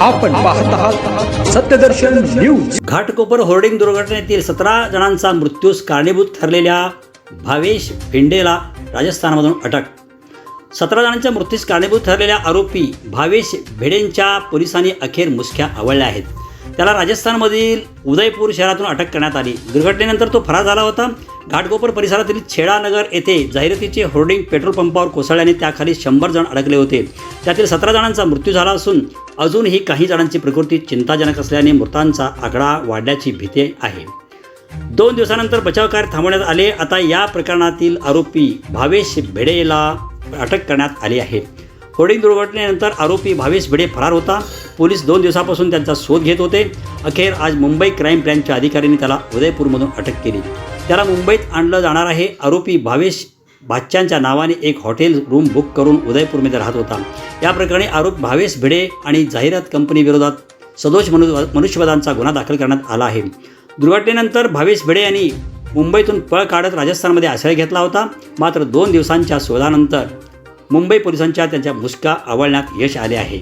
आपण पाहत आहात सत्यदर्शन न्यूज. घाटकोपर होर्डिंग दुर्घटनेतील सतरा जणांचा मृत्यूस कारणीभूत ठरलेल्या भावेश भिंडेला राजस्थानमधून अटक. सतरा जणांच्या मृत्यूस कारणीभूत ठरलेल्या आरोपी भावेश भिडेंच्या पोलिसांनी अखेर मुसक्या आवळल्या आहेत. त्याला राजस्थानमधील उदयपूर शहरातून अटक करण्यात आली. दुर्घटनेनंतर तो फरार झाला होता. घाटकोपर परिसरातील छेडानगर येथे जाहिरातीचे होर्डिंग पेट्रोल पंपावर कोसळल्याने त्याखाली शंभर जण अडकले होते. त्यातील सतरा जणांचा मृत्यू झाला असून अजूनही काही जणांची प्रकृती चिंताजनक असल्याने मृतांचा आकडा वाढण्याची भीती आहे. दोन दिवसानंतर बचाव कार्य थांबवण्यात आले. आता या प्रकरणातील आरोपी भावेश भिडेला अटक करण्यात आली आहे. होर्डिंग दुर्घटनेनंतर आरोपी भावेश भिडे फरार होता. पोलीस दोन दिवसापासून त्यांचा शोध घेत होते. अखेर आज मुंबई क्राईम ब्रँचच्या अधिकाऱ्यांनी त्याला उदयपूरमधून अटक केली. त्याला मुंबईत आणलं जाणार आहे. आरोपी भावेश बाच्च्यांच्या नावाने एक हॉटेल रूम बुक करून उदयपूरमध्ये राहत होता. या प्रकरणी आरोप भावेश भिडे आणि जाहिरात कंपनीविरोधात सदोष मनु मनुष्यवधांचा गुन्हा दाखल करण्यात आला आहे. दुर्घटनेनंतर भावेश भिडे यांनी मुंबईतून पळ काढत राजस्थानमध्ये आश्रय घेतला होता. मात्र दोन दिवसांच्या शोधानंतर मुंबई पोलिसांच्या त्यांच्या मुसका आवळण्यात यश आले आहे.